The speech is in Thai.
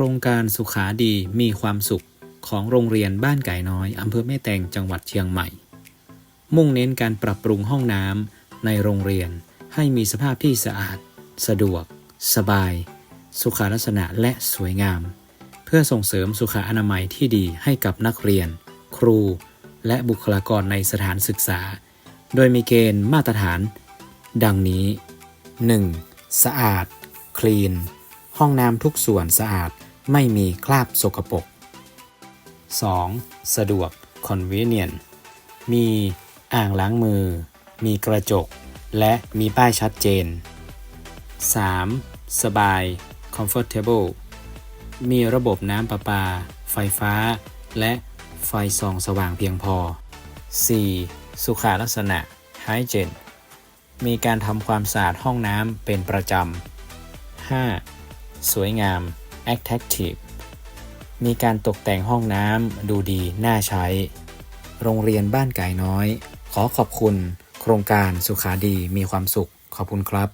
ครงการสุขาดีมีความสุขของโรงเรียนบ้านไก่น้อยอำเภอแม่แตงจังหวัดเชียงใหม่ มุ่งเน้นการปรับปรุงห้องน้ำในโรงเรียนให้มีสภาพที่สะอาด สะดวก สบาย สุขลักษณะและสวยงาม เพื่อส่งเสริมสุขอนามัยที่ดีให้กับนักเรียน ครู และบุคลากรในสถานศึกษา โดยมีเกณฑ์มาตรฐาน ดังนี้ 1. สะอาด คลีน ห้องน้ำทุกส่วนสะอาด ไม่มีคราบสกปรก 2. สะดวก convenient มีอ่างล้างมือ มีกระจก และมีป้ายชัดเจน 3. สบาย comfortable มีระบบน้ำประปา ไฟฟ้า และไฟส่องสว่างเพียงพอ 4. สุขาลักษณะ hygiene มีการทำความสะอาดห้องน้ำเป็นประจำ 5. สวยงาม attractive มีการตกแต่งห้องน้ำดูดีน่าใช้ โรงเรียนบ้านไก่น้อย ขอขอบคุณ โครงการสุขาดีมีความสุขขอบคุณครับ